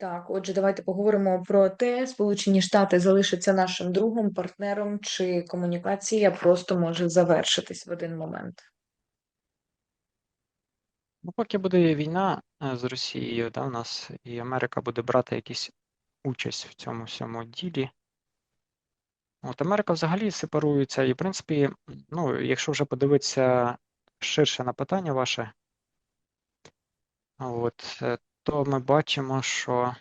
Так, отже, давайте поговоримо про те, Сполучені Штати залишаться нашим другом, партнером, чи комунікація просто може завершитись в один момент. Ну, поки буде війна е, з Росією, да, у нас і Америка буде брати якусь участь в цьому всьому ділі. От Америка взагалі сепарується, і, в принципі, ну, якщо вже подивитися ширше на питання ваше, от, е, то ми бачимо, що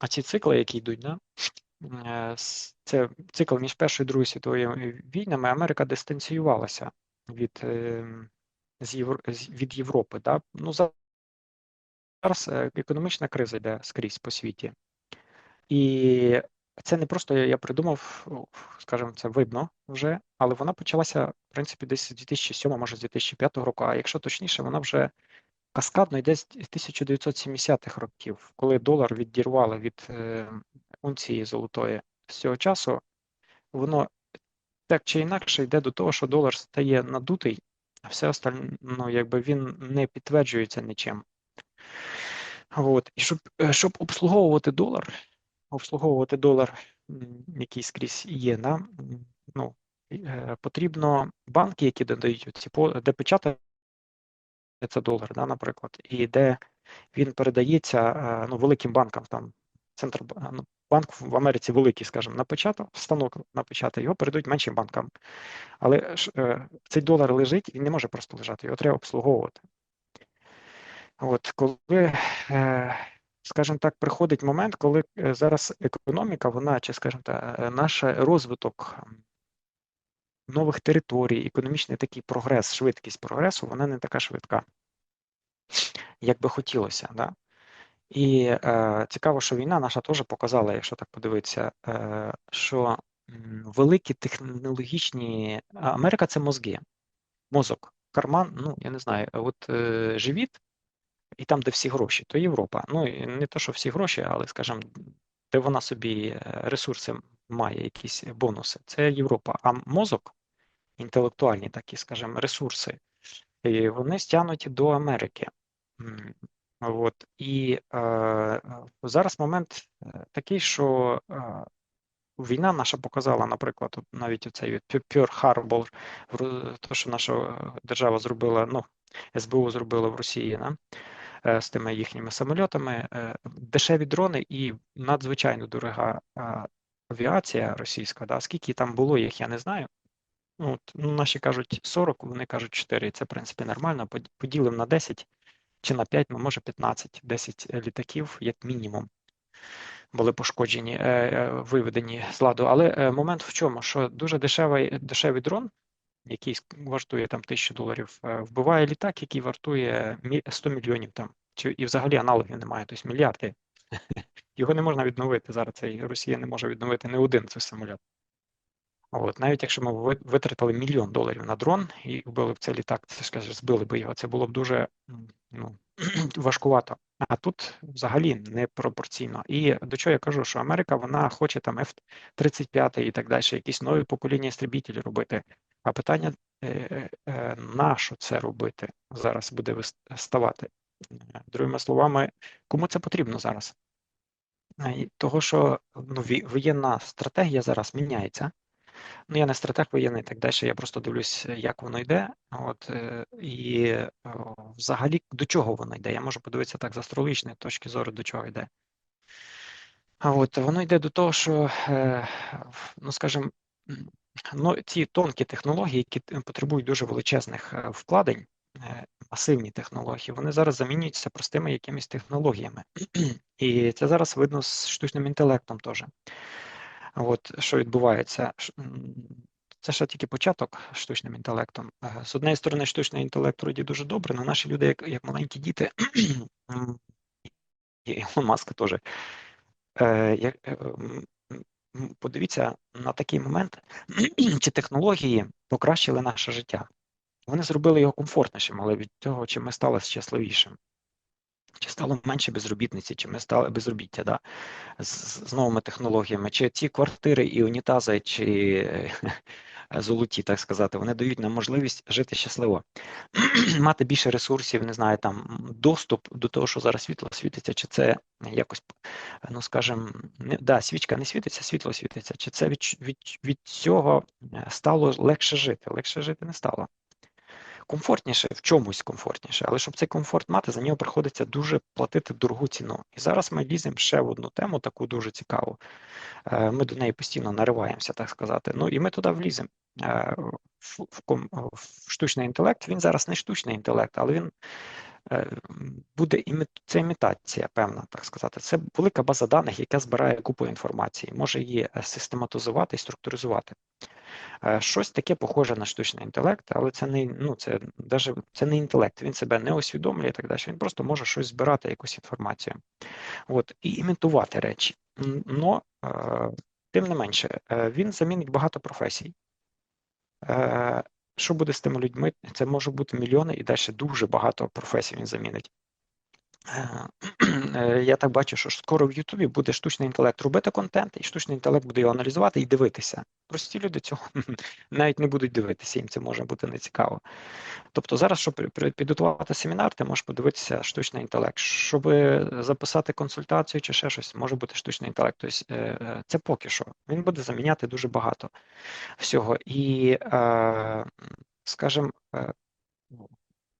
а ці цикли, які йдуть, да, е, це цикл між Першою і Другою світовою війнами, Америка дистанціювалася від, е, з Євро- від Європи. Да? Ну, зараз е, економічна криза йде скрізь по світі. І це не просто я, я придумав, скажімо, це видно вже, але вона почалася, в принципі, десь з 2007, може з 2005 року, а якщо точніше, вона вже каскадно йде з 1970-х років, коли долар відірвали від е, унції золотої. З цього часу воно так чи інакше йде до того, що долар стає надутий, а все остальне, ну, якби він не підтверджується нічим. От. І щоб, е, щоб обслуговувати долар, обслуговувати долар, який скрізь є, да, ну, е, потрібно банки, які додають ці де печатається долар, да, наприклад, і де він передається е, ну, великим банкам, там Центробанк, ну, банк в Америці великий, скажімо, напечатав, станок напечатав, його передають меншим банкам. Але ж, е, цей долар лежить, він не може просто лежати, його треба обслуговувати. От коли, е, скажімо так, приходить момент, коли е, зараз економіка, вона, чи скажімо так, е, наш розвиток нових територій, економічний такий прогрес, швидкість прогресу, вона не така швидка, як би хотілося. Да? І е, цікаво, що війна наша теж показала, якщо так подивитися, е, що великі технологічні Америка це мозги, мозок, карман, ну я не знаю, от е, живіт. І там, де всі гроші, то Європа. Ну не то, що всі гроші, але, скажімо, де вона собі е, ресурси має, якісь бонуси, це Європа. А мозок, інтелектуальні такі, скажімо, ресурси, і вони стягнуті до Америки. От. І е, зараз момент е, такий, що е, війна наша показала, наприклад, навіть оцей Pearl Harbor, то, що наша е, держава зробила, ну, СБУ зробила в Росії, да? е, з тими їхніми самольотами, дешеві дрони і надзвичайно дорога авіація російська. Да? Скільки там було їх, я не знаю. Ну, от, ну, наші кажуть 40, вони кажуть 4, і це, в принципі, нормально. Под- Поділимо на 10 чи на 5, ну, може 15, 10 літаків, як мінімум, були пошкоджені, е, е, виведені з ладу. Але е, момент в чому? Що дуже дешевий, дешевий дрон, який вартує там тисячу доларів, е, вбиває літак, який вартує 100 мільйонів там. Чи, і взагалі аналогів немає, тобто мільярди. Його не можна відновити зараз. Цей Росія не може відновити не один цей самоліт. От, навіть якщо ми витратили мільйон доларів на дрон і вбили б цей літак, це ж збили б його. Це було б дуже ну, важкувато. А тут взагалі непропорційно. І до чого я кажу, що Америка вона хоче там F-35 і так далі, якісь нові покоління істребітелів робити. А питання, е, е, на що це робити зараз буде ставати? Другими словами, кому це потрібно зараз? Е, Того, що ну, воєнна стратегія зараз міняється. Ну, я не стратег воєнний так далі, я просто дивлюсь, як воно йде. От, е, і взагалі до чого воно йде. Я можу подивитися так з астрологічної точки зору, до чого йде. А от воно йде до того, що, е, ну скажімо, ну, ці тонкі технології, які потребують дуже величезних е, вкладень, е, масивні технології, вони зараз замінюються простими якимись технологіями. І це зараз видно з штучним інтелектом теж. От що відбувається, це ще тільки початок штучним інтелектом. Е, З однієї сторони, штучний інтелект вроді дуже добре, але наші люди, як, як маленькі діти, і Ілон Маск теж. Е, е, подивіться на такий момент, чи технології покращили наше життя. Вони зробили його комфортнішим, але від того, чи ми стали щасливішим, чи стало менше безробітниці, чи ми стали безробіття, да? з, з новими технологіями, чи ці квартири і унітази, чи е, золоті, так сказати. Вони дають нам можливість жити щасливо, мати більше ресурсів, не знаю, там доступ до того, що зараз світло світиться, чи це якось, ну скажімо, да, свічка не світиться, світло світиться, чи це від, від, від цього е, стало легше жити? Легше жити не стало. Комфортніше, в чомусь комфортніше, але щоб цей комфорт мати, за нього приходиться дуже платити дорогу ціну. І зараз ми ліземо ще в одну тему, таку дуже цікаву. Е, Ми до неї постійно нариваємося, так сказати. Ну і ми туди вліземо. Е, В, в, в штучний інтелект він зараз не штучний інтелект, але він е, буде імі... це імітація, певна, так сказати. Це велика база даних, яка збирає купу інформації, може її е, систематизувати і структуризувати. Е, Щось таке похоже на штучний інтелект, але це не ну це даже це не інтелект. Він себе не усвідомлює і так далі. Він просто може щось збирати, якусь інформацію. От і імітувати речі. Но е, тим не менше, е, він замінить багато професій. Що буде з тими людьми? Це може бути мільйони і далі дуже багато професій він замінить. Е, е, Я так бачу, що скоро в Ютубі буде штучний інтелект робити контент, і штучний інтелект буде його аналізувати і дивитися. Прості люди цього навіть не будуть дивитися, їм це може бути нецікаво. Тобто зараз, щоб підготувати семінар, ти можеш подивитися штучний інтелект. Щоб записати консультацію чи ще щось, може бути штучний інтелект. Тобто е, е, це поки що. Він буде заміняти дуже багато всього. І, е, скажімо, е,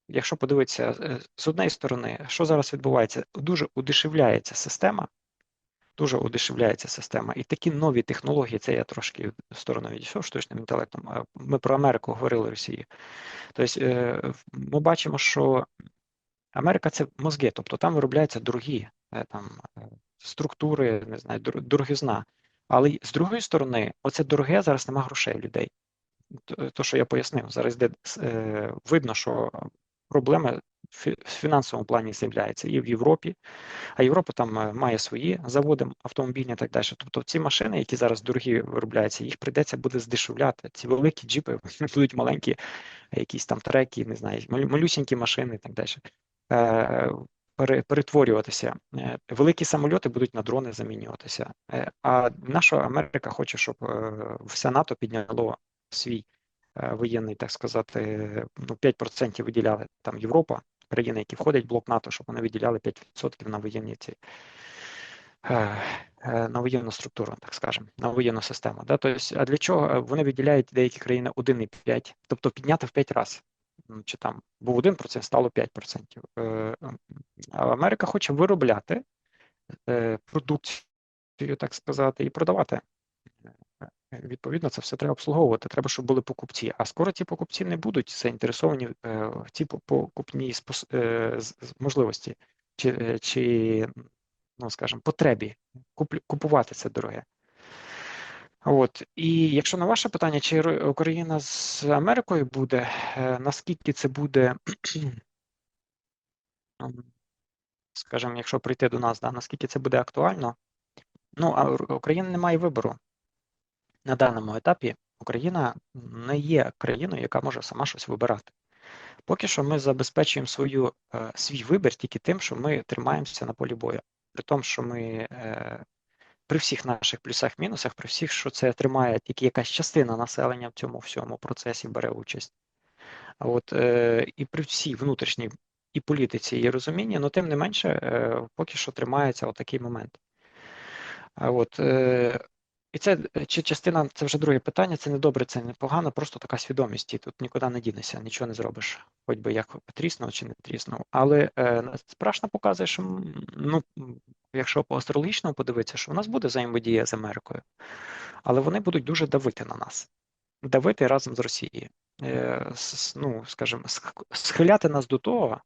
якщо подивитися е, з однієї сторони, що зараз відбувається, дуже удешевляється система. Дуже удешевляється система. І такі нові технології, це я трошки в сторону відійшов штучним інтелектом. Ми про Америку говорили Росії. Тобто е, ми бачимо, що Америка це мозги, тобто там виробляються дорогі е, там, структури, не знаю, дор- дорогизна. Але з другої сторони, оце дороге зараз нема грошей людей. То, що я пояснив, зараз де, видно, що проблеми в фінансовому плані з'являються і в Європі, а Європа там е, має свої заводи автомобільні і так далі. Тобто ці машини, які зараз дорогі виробляються, їх прийдеться буде здешевляти. Ці великі джіпи будуть маленькі, якісь там треки, не знаю, малюсінькі машини і так далі. Е, Перетворюватися. Е, Великі самольоти будуть на дрони замінюватися. Е, А наша Америка хоче, щоб е, все НАТО підняло свій е, воєнний, так сказати, ну, 5% виділяли там Європа, країни, які входять в блок НАТО, щоб вони виділяли 5% на воєнні ці е, е, на воєнну структуру, так скажемо, на воєнну систему. Да? Тобто, а для чого Е, вони виділяють деякі країни 1,5, тобто підняти в 5 разів. Ну, Чи там був 1%, стало 5%. Е, А Америка хоче виробляти е, продукцію, так сказати, і продавати. Відповідно, це все треба обслуговувати. Треба, щоб були покупці. А скоро ті покупці не будуть заінтересовані е, в по- покупні е, можливості чи, е, чи ну, скажімо, потребі купувати це дороге. От і якщо на ваше питання, чи Україна з Америкою буде, наскільки це буде, скажімо, якщо прийти до нас, да, наскільки це буде актуально? Ну, а Україна не має вибору. На даному етапі Україна не є країною, яка може сама щось вибирати. Поки що ми забезпечуємо свою, е, свій вибір тільки тим, що ми тримаємося на полі бою. При тому, що ми е, при всіх наших плюсах-мінусах, при всіх, що це тримає тільки якась частина населення в цьому всьому процесі бере участь. От, е, і при всій внутрішній і політиці, і розумінні, але тим не менше, поки що тримається отакий момент. От, і це е, чи частина, це вже друге питання, це не добре, це не погано, просто така свідомість, і тут нікуди не дінешся, нічого не зробиш, хоч би як тріснув чи не тріснув. Але е, страшно показує, що ну, якщо по астрологічному подивитися, що у нас буде взаємодія з Америкою, але вони будуть дуже давити на нас, давити разом з Росією. Е, с- ну, скажімо, схиляти нас до того,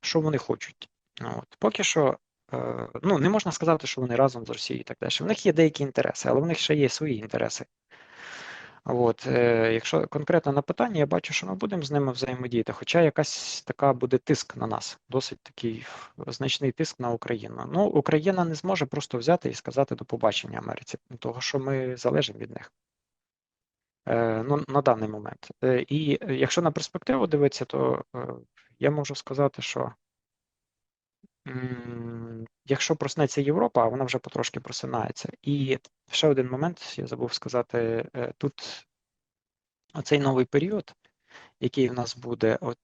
що вони хочуть. От. Поки що, ну, не можна сказати, що вони разом з Росією і так далі. В них є деякі інтереси, але в них ще є свої інтереси. От, е, якщо конкретно на питання, я бачу, що ми будемо з ними взаємодіяти, хоча якась така буде тиск на нас, досить такий значний тиск на Україну. Ну, Україна не зможе просто взяти і сказати до побачення Америці, того що ми залежимо від них. Е, ну, на даний момент. Е, І е, якщо на перспективу дивитися, то е, я можу сказати, що якщо проснеться Європа, вона вже потрошки просинається. І ще один момент, я забув сказати, е, тут оцей новий період, який в нас буде от,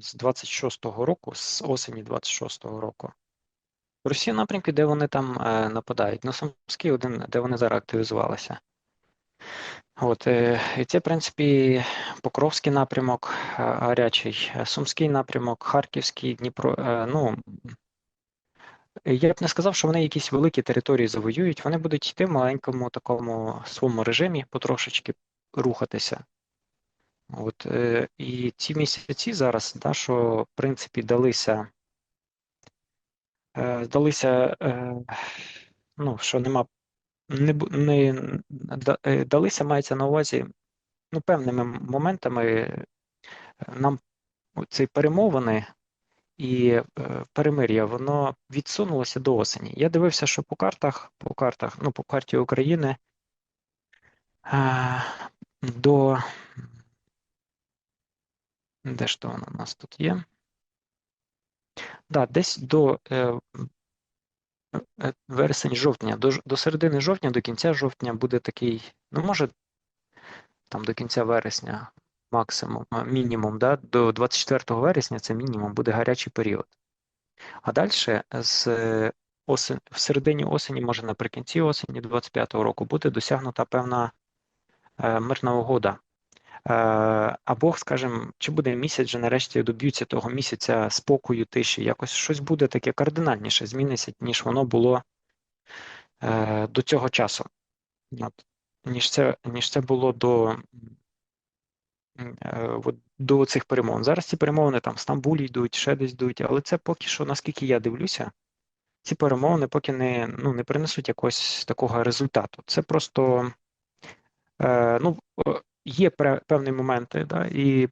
з 26-го року, з осені 26-го року. Росія напрямки, де вони там е, нападають. Ну, Сумський один, де вони зараз активізувалися. От, е, і це, в принципі, Покровський напрямок е, гарячий, е, Сумський напрямок, Харківський, Дніпро. Ну, я б не сказав, що вони якісь великі території завоюють. Вони будуть йти в маленькому такому своєму режимі, потрошечки рухатися. От, і ці місяці зараз, да, що, в принципі, далися, далися, ну, що нема, не, не е, далися, мається на увазі, ну, певними моментами е, нам ці перемовини і е, перемир'я, воно відсунулося до осені. Я дивився, що по картах, по картах, ну, по карті України до. Де ж то воно у нас тут є? Да, десь до вересень-жовтня, до, до середини жовтня, до кінця жовтня буде такий, ну, може, там до кінця вересня максимум, мінімум, да, до 24 вересня це мінімум, буде гарячий період. А далі з е, в середині осені, може наприкінці осені 25-го року буде досягнута певна е, мирна угода. Е, Або, скажімо, чи буде місяць, вже нарешті доб'ються того місяця спокою, тиші, якось щось буде таке кардинальніше зміниться, ніж воно було е, до цього часу. Ніж це, ніж це було до, е, до цих перемовин. Зараз ці перемовини там в Стамбулі йдуть, ще десь йдуть, але це поки що, наскільки я дивлюся, ці перемовини поки не, ну, не принесуть якогось такого результату. Це просто ну, є певні моменти, да, і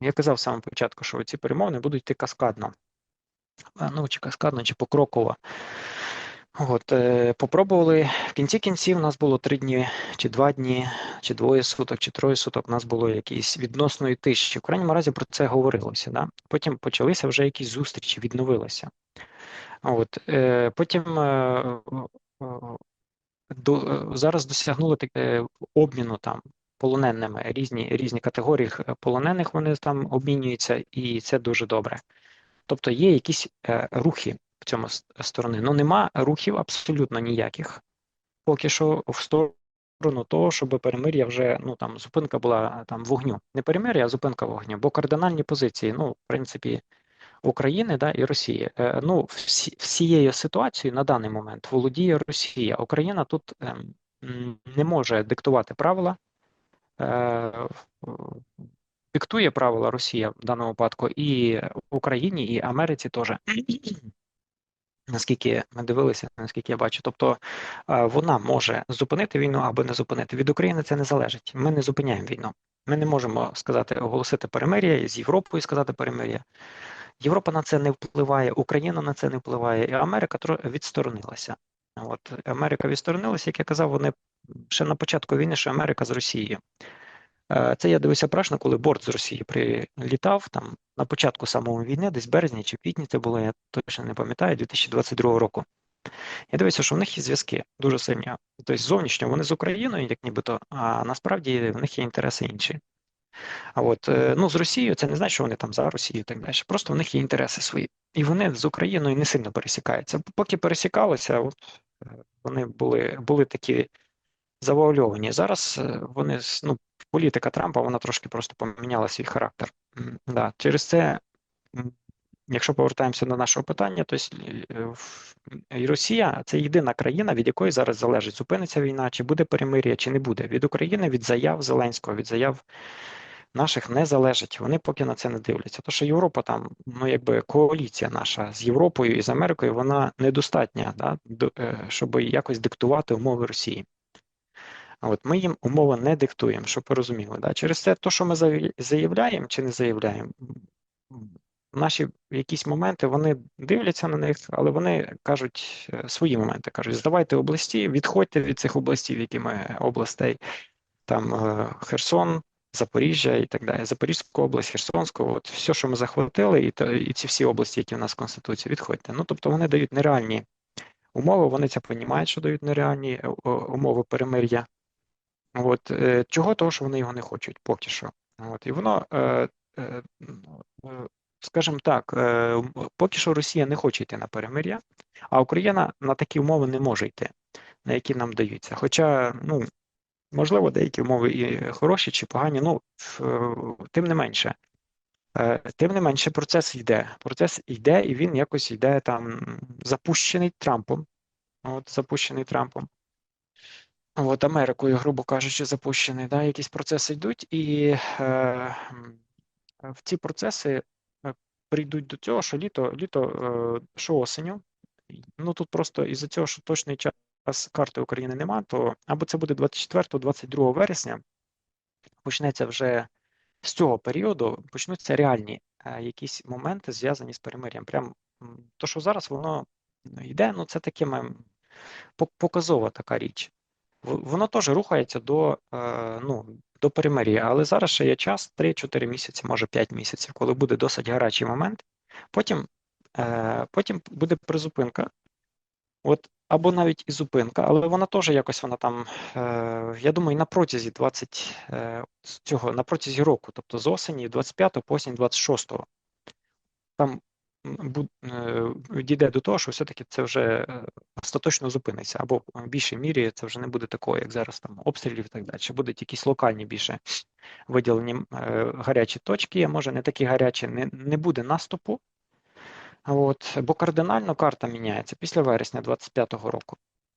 я казав самого початку, що ці перемовини будуть йти каскадно. Е, Ну, чи каскадно, чи покроково. От, е, попробували. В кінці кінців у нас було три дні, чи два дні, чи двоє суток, чи троє суток. У нас було якісь відносної тиші. В крайньому разі про це говорилося. Да? Потім почалися вже якісь зустрічі, відновилися. От, е, потім е, е, до, е, зараз досягнули таке обміну там полоненими. Різні, різні категорії е, полонених вони там обмінюються, і це дуже добре. Тобто є якісь е, рухи в цьому сторони. Ну нема рухів абсолютно ніяких. Поки що в сторону того, щоб перемир'я вже ну там зупинка була там вогню. Не перемир'я, а зупинка вогню. Бо кардинальні позиції, ну, в принципі, України да, і Росії. Е, ну, всі, всією ситуацією на даний момент володіє Росія. Україна тут м, не може диктувати правила. Е, диктує правила Росія в даному випадку і Україні, і Америці теж. Наскільки ми дивилися, наскільки я бачу, тобто е, вона може зупинити війну або не зупинити. Від України це не залежить. Ми не зупиняємо війну. Ми не можемо сказати, оголосити перемир'я з Європою сказати перемир'я. Європа на це не впливає, Україна на це не впливає, і Америка відсторонилася. От Америка відсторонилася, як я казав, вони ще на початку війни, що Америка з Росією. Е, Це я дивився прашно, коли борт з Росії прилітав там на початку самої війни, десь березні чи квітні це було, я точно не пам'ятаю, 2022 року. Я дивився, що в них є зв'язки дуже сильні. Тобто зовнішньо вони з Україною, як нібито, а насправді в них є інтереси інші. А от е, ну з Росією це не значить, що вони там за Росію і так далі. Просто в них є інтереси свої. І вони з Україною не сильно пересікаються. Поки пересікалися, от вони були, були такі завуальовані. Зараз е, вони ну, політика Трампа вона трошки просто поміняла свій характер. Да. Через це, якщо повертаємося до нашого питання, то е, і Росія це єдина країна, від якої зараз залежить, зупиниться війна, чи буде перемир'я, чи не буде. Від України, від заяв Зеленського, від заяв наших не залежить. Вони поки на це не дивляться. Тому що Європа там, ну якби коаліція наша з Європою і з Америкою, вона недостатня, да, е, щоб якось диктувати умови Росії. От ми їм умови не диктуємо, щоб ви розуміли. Да? Через це, то, що ми заявляємо чи не заявляємо, наші якісь моменти вони дивляться на них, але вони кажуть е, свої моменти. Кажуть, здавайте області, відходьте від цих областей, які ми областей, там е, Херсон, Запоріжжя і так далі. Запорізьку область, Херсонську, от все, що ми захватили, і, то- і ці всі області, які в нас в Конституції, відходьте. Ну тобто вони дають нереальні умови, вони це розуміють, що дають нереальні е, умови перемир'я. От, е, чого? Того, що вони його не хочуть поки що. От, і воно, е, скажімо так, поки що Росія не хоче йти на перемир'я, а Україна на такі умови не може йти, на які нам даються. Хоча, ну, можливо, деякі умови і хороші чи погані, ну, тим не менше. Е, Тим не менше, процес йде. Процес йде, і він якось йде там запущений Трампом. От, запущений Трампом. От Америкою, грубо кажучи, запущений. Да, якісь процеси йдуть, і е, в ці процеси е, прийдуть до цього, що літо, літо, е, що осеню. Ну тут просто із-за цього, що точний час карти України нема, то або це буде 24-22 вересня, почнеться вже з цього періоду почнуться реальні е, якісь моменти зв'язані з перемир'ям. Прям то, що зараз воно ну, йде, ну це таке показова така річ. Воно теж рухається до, е, ну, до перемир'я, але зараз ще є час 3-4 місяці, може 5 місяців, коли буде досить гарячий момент. Потім, е, потім буде призупинка. От або навіть і зупинка, але вона теж якось вона там, е, я думаю, на протязі 20 е, цього, на протязі року, тобто з осені 25 по осінь 26 там е, дійде до того, що все-таки це вже остаточно зупиниться, або в більшій мірі це вже не буде такого, як зараз там обстрілів і так далі. Будуть якісь локальні більше виділені гарячі точки, а може не такі гарячі, не, не буде наступу. От, бо кардинально карта міняється після вересня 25-го року.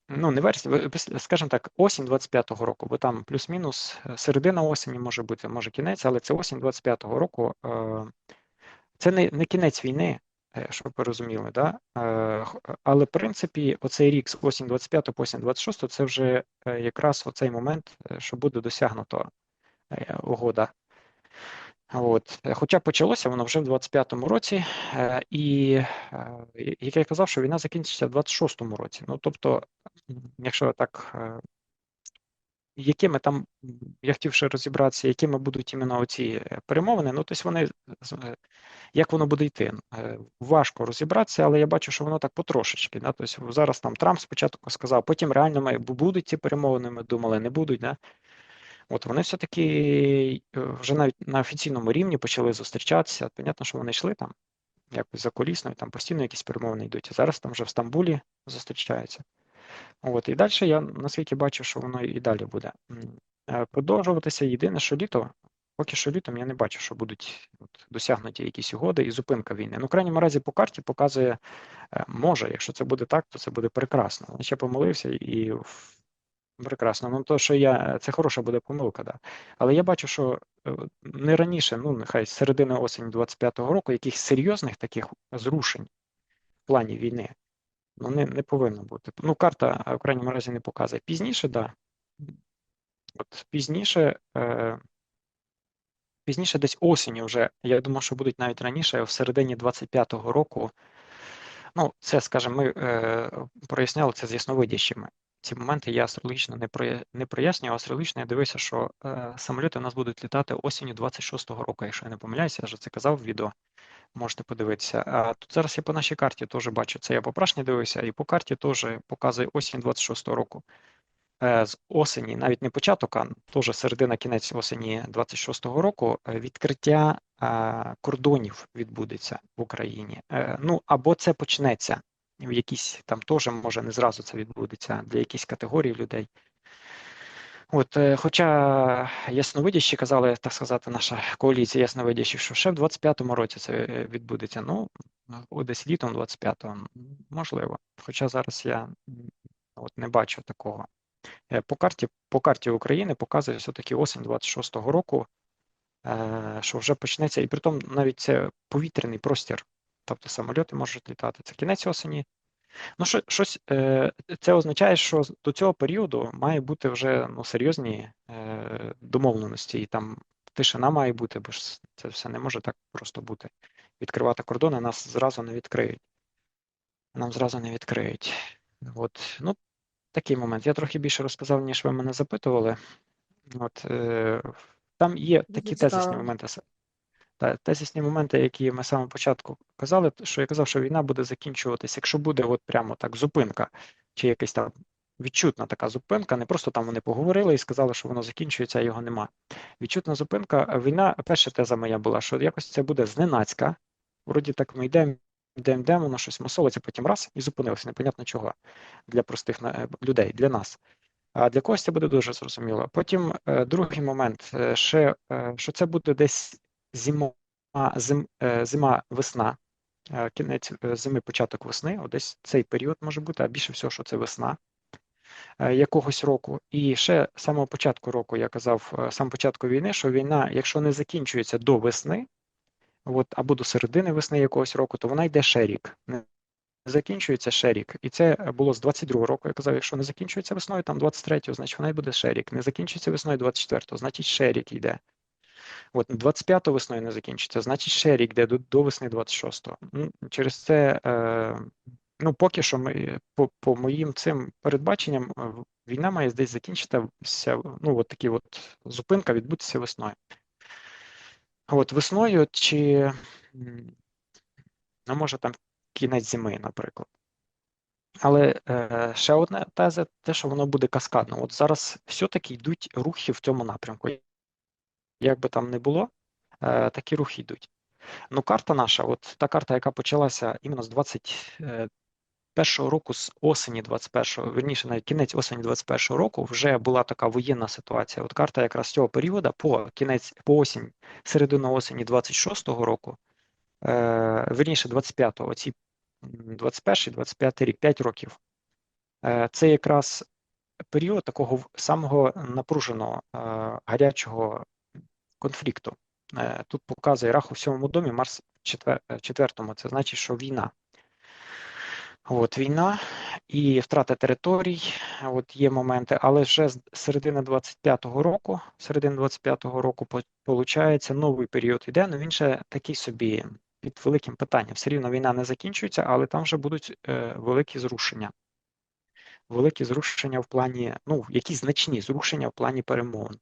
Ну, не вересня, скажімо так, осінь 25-го року, бо там плюс-мінус е, середина осені може бути, може кінець, але це осінь 25-го року. Е, це не, не кінець війни, е, щоб ви розуміли, да? Але в принципі, оцей рік з осінь 25 по осінь 26 це вже якраз оцей момент, що буде досягнуто угода. От. Е, Хоча почалося воно вже в 25-му році, і як я казав, що війна закінчиться в 26-му році. Ну тобто, якщо так, е, якими там, я хотів ще розібратися, якими будуть іменно оці е, перемовини, ну тобто вони е, як воно буде йти. Е, Важко розібратися, але я бачу, що воно так потрошечки. Да? Тобто зараз там Трамп спочатку сказав, потім реально ми бу- будуть ці перемовини, ми думали, не будуть. Да? От вони все-таки е, вже навіть на офіційному рівні почали зустрічатися. Понятно, що вони йшли там якось за колісною, там постійно якісь перемовини йдуть. А зараз там вже в Стамбулі зустрічаються. От і далі я наскільки бачу, що воно і далі буде е, продовжуватися. Єдине, що літо, поки що літом я не бачу, що будуть от, досягнуті якісь угоди і зупинка війни. Ну, в крайньому разі по карті показує, е, може, якщо це буде так, то це буде прекрасно. Я помилився і в- прекрасно. Ну, то, що я, це хороша буде помилка, да. Але я бачу, що е, не раніше, ну нехай з середини осені 25-го року, якихось серйозних таких зрушень в плані війни. Ну, не, не повинно бути. Ну, карта, в крайньому разі, не показує. Пізніше. Да. От пізніше, е, пізніше десь осінню вже, я думаю, що будуть навіть раніше, в середині 25-го року. Ну, це, скажімо, ми е, проясняли це з ясновидящими. Ці моменти я астрологічно не, проя... не прояснюю, астрологічно я дивився, що е, самоліти у нас будуть літати осінню 26-го року, якщо я не помиляюся, я вже це казав в відео. Можете подивитися. А тут зараз я по нашій карті теж бачу. Це я по прашні дивився, і по карті теж показує осінь 26-го року. Е, З осені, навіть не початок, а теж середина кінець осені 26-го року е, відкриття е, кордонів відбудеться в Україні. Е, Ну або це почнеться в якійсь там теж, може, не зразу це відбудеться для якісь категорії людей. От, е, хоча ясновидящі казали, так сказати, наша коаліція ясновидящих, що ще в 25-му році це е, відбудеться. Ну, десь літом 25-го, можливо. Хоча зараз я от не бачу такого. Е, По карті, по карті України показує все-таки осінь 26-го року, що вже почнеться, і притом навіть це повітряний простір, тобто самольоти можуть літати. Це кінець осені. Ну, що, щось е, це означає, що до цього періоду має бути вже ну, серйозні е, домовленості, і там тишина має бути, бо ж це все не може так просто бути. Відкривати кордони нас зразу не відкриють. Нам зразу не відкриють. От, ну, такий момент. Я трохи більше розказав, ніж ви мене запитували. От, е, там є такі тезисні моменти. Та, тезисні моменти, які ми самого початку казали, що я казав, що війна буде закінчуватися, якщо буде от прямо так зупинка, чи якийсь там відчутна така зупинка. Не просто там вони поговорили і сказали, що воно закінчується, а його нема. Відчутна зупинка. Війна, перша теза моя була, що якось це буде зненацька. Вроді так ми йдемо, йдемо, йдемо, воно щось мусолиться, потім раз і зупинилося. Непонятно чого для простих е, людей, для нас. А для когось це буде дуже зрозуміло. Потім е, другий момент, е, ще, що це буде десь зима, зим, е, зима, весна, е, кінець е, зими, початок весни, десь цей період може бути, а більше всього, що це весна якогось року. І ще з самого початку року я казав, сам початку війни, що війна, якщо не закінчується до весни, от, або до середини весни якогось року, то вона йде ще рік. Закінчується ще рік. І це було з 22-го року. Я казав, якщо не закінчується весною, там 23-го, значить вона й буде ще рік. Не закінчується весною 24-го, значить ще рік йде. От 25-го весною не закінчиться, значить ще рік йде до, до весни 26-го. Ну, Через це, е, ну поки що ми по, по моїм цим передбаченням, е, війна має десь закінчитися, ну от такі от зупинка відбутися весною. От весною чи ну, може там кінець зими, наприклад. Але е, ще одна теза, те, що воно буде каскадно. От зараз все-таки йдуть рухи в цьому напрямку. Як би там не було, е, такі рухи йдуть. Ну, карта наша, от та карта, яка почалася іменно з 21-го року, з осені 21-го, верніше, навіть кінець осені 21-го року, вже була така воєнна ситуація. От карта якраз цього періоду по кінець, по осінь, середину осені 26-го року, е, верніше 25-го, оці 21-25 рік, 5 років. Е, Це якраз період такого самого напруженого, е, гарячого конфлікту. Е, Тут показує Рах у сьомому домі, Марс в е, четвертому. Це значить, що війна. От війна і втрата територій, от є моменти, але вже з середини 25-го року, середини 25-го року, получається, новий період іде, але він ще такий собі під великим питанням. Все рівно війна не закінчується, але там вже будуть е, великі зрушення. Великі зрушення в плані, ну, якісь значні зрушення в плані перемовин.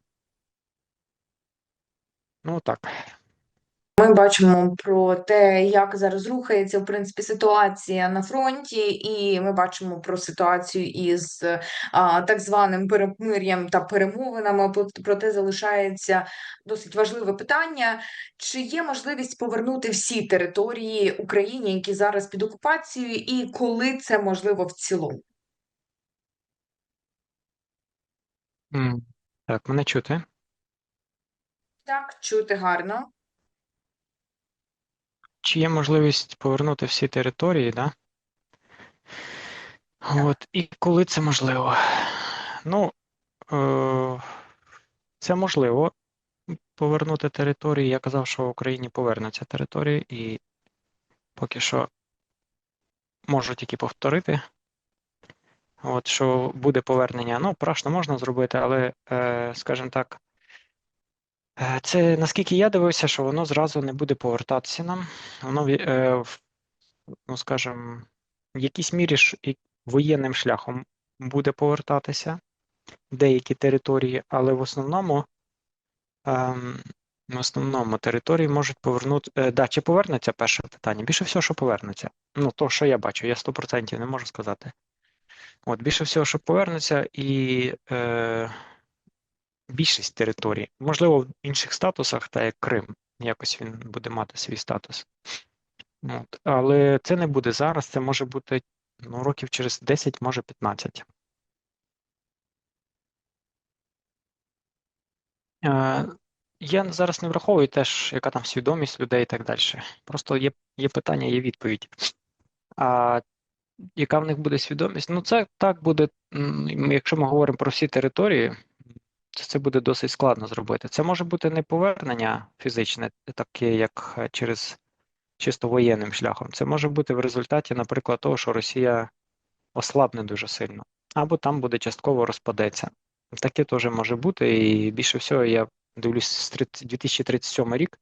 Ну так. Ми бачимо про те, як зараз рухається в принципі ситуація на фронті, і ми бачимо про ситуацію із а, так званим перемир'ям та перемовинами. Проте залишається досить важливе питання: чи є можливість повернути всі території Україні, які зараз під окупацією, і коли це можливо в цілому? Так, мене чути? Так, чути гарно. Чи є можливість повернути всі території, да? От, і коли це можливо? Ну, е, це можливо повернути території. Я казав, що в Україні повернуться території, і поки що можу тільки повторити. От, що буде повернення. Ну, прашно можна зробити, але, е, скажімо так, це наскільки я дивився, що воно зразу не буде повертатися нам. Воно, е, ну, скажімо, в якійсь мірі воєнним шляхом буде повертатися деякі території, але в основному, ем, в основному території можуть повернути. Е, да, чи повернеться перше питання? Більше всього, що повернеться. Ну, то, що я бачу, я 100% не можу сказати. От, більше всього, що повернеться, і е, більшість територій, можливо, в інших статусах, та як Крим, якось він буде мати свій статус. От. Але це не буде зараз, це може бути ну, років через 10, може 15. Е, я зараз не враховую теж, яка там свідомість людей і так далі. Просто є, є питання, є відповідь. А яка в них буде свідомість? Ну, це так буде, якщо ми говоримо про всі території, то це буде досить складно зробити. Це може бути не повернення фізичне, таке, як е, через чисто воєнним шляхом. Це може бути в результаті, наприклад, того, що Росія ослабне дуже сильно, або там буде частково розпадеться. Таке теж може бути, і більше всього я дивлюсь з 2037 рік.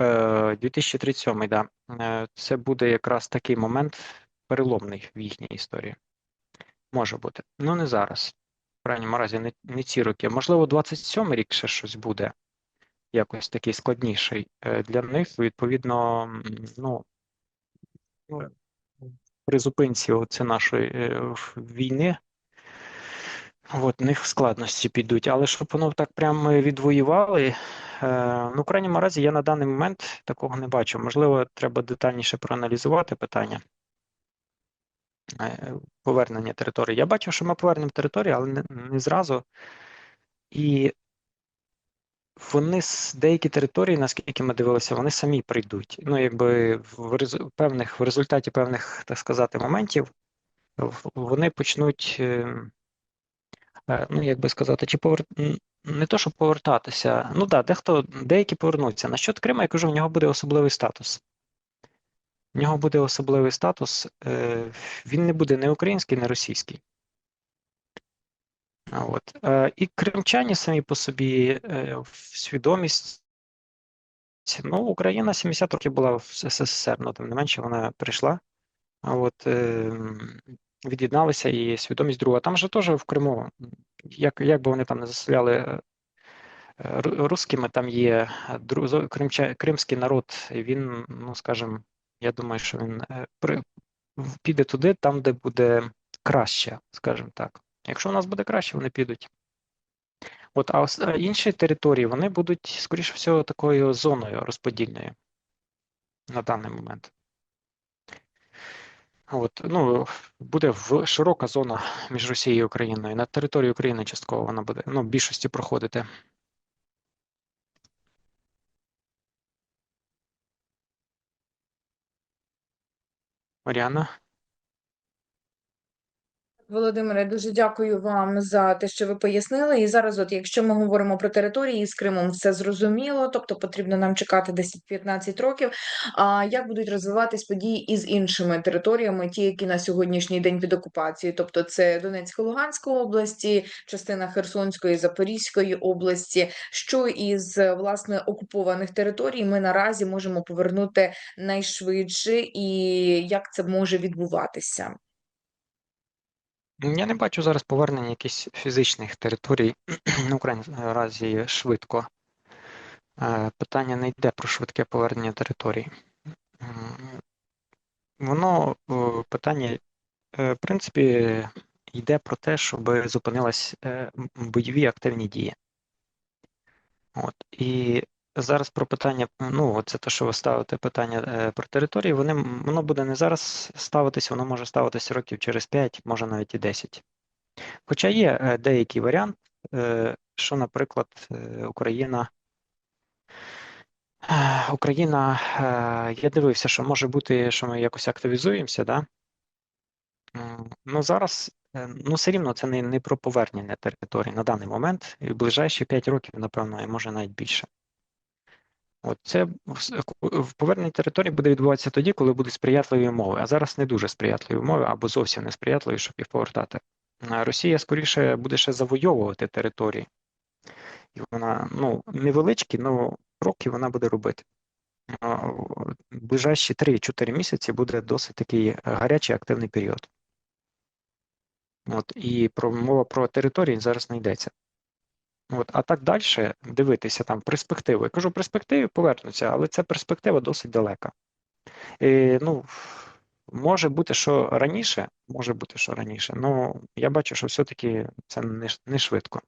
Е, 2037, да. Е, Це буде якраз такий момент переломний в їхній історії. Може бути. Ну не зараз. Крайньому разі, не, не ці роки. Можливо, 27 рік ще щось буде якось такий складніший Е, для них. Відповідно, ну, ну, при зупинці оце нашої е, війни От, в них складності підуть, але щоб воно так прямо відвоювали, е, ну, в крайньому разі, я на даний момент такого не бачу. Можливо, треба детальніше проаналізувати питання повернення території. Я бачу, що ми повернемо територію, але не, не зразу. І вони з деякі території, наскільки ми дивилися, вони самі прийдуть. Ну, якби в резу- певних, в результаті певних, так сказати, моментів вони почнуть. е, Е, Ну, як би сказати, чи повер... не то, щоб повертатися. Ну так, дехто, деякі повернуться. Насчет Крима, я кажу, в нього буде особливий статус. В нього буде особливий статус. е, Він не буде не український, не російський. От. Е, І кримчані самі по собі е, в свідомість. Ну, Україна 70 років була в СССР, але тим не менше вона прийшла. От від'єдналися і свідомість друга. Там же теж в Криму, як, як би вони там не заселяли русскими, там є кримча, кримський народ, він, ну скажімо, я думаю, що він е, піде туди, там, де буде краще, скажімо так. Якщо у нас буде краще, вони підуть. От, а а інші території вони будуть, скоріше всього, такою зоною розподільною на даний момент. От, ну, буде в широка зона між Росією і Україною. На території України частково вона буде, ну, в більшості проходити. Маріана? Володимире, дуже дякую вам за те, що ви пояснили. І зараз, от якщо ми говоримо про території з Кримом, все зрозуміло, тобто потрібно нам чекати 10-15 років. А як будуть розвиватись події із іншими територіями, ті, які на сьогоднішній день під окупацією, тобто це Донецька, Луганська області, частина Херсонської, Запорізької області, що із власне окупованих територій ми наразі можемо повернути найшвидше, і як це може відбуватися? Я не бачу зараз повернення якихось фізичних територій на Україні разі швидко. Е, Питання не йде про швидке повернення територій. Воно питання, е, в принципі, йде про те, щоб зупинились е, бойові активні дії. От. І зараз про питання, ну, це те, що ви ставите питання е, про території, вони, воно буде не зараз ставитись, воно може ставитись років через 5, може навіть і 10. Хоча є е, деякий варіант, е, що, наприклад, Україна. Україна, я дивився, що може бути, що ми якось активізуємося, да? Ну зараз, ну все рівно це не, не про повернення території на даний момент. І в ближайші 5 років, напевно, і може навіть більше. От це в території буде відбуватися тоді, коли будуть сприятливі умови. А зараз не дуже сприятливі умови або зовсім не сприятливі, щоб їх повертати. Росія скоріше буде ще завойовувати території. І вона, ну, невеличкі, але кроки вона буде робити. Ближайші 3-4 місяці буде досить такий гарячий активний період. От, і про мова про території зараз не йдеться. От, а так далі дивитися там перспективу. Я кажу, перспективи повернуться, але ця перспектива досить далека. І, ну, може бути, що раніше, може бути, що раніше, але я бачу, що все-таки це не швидко.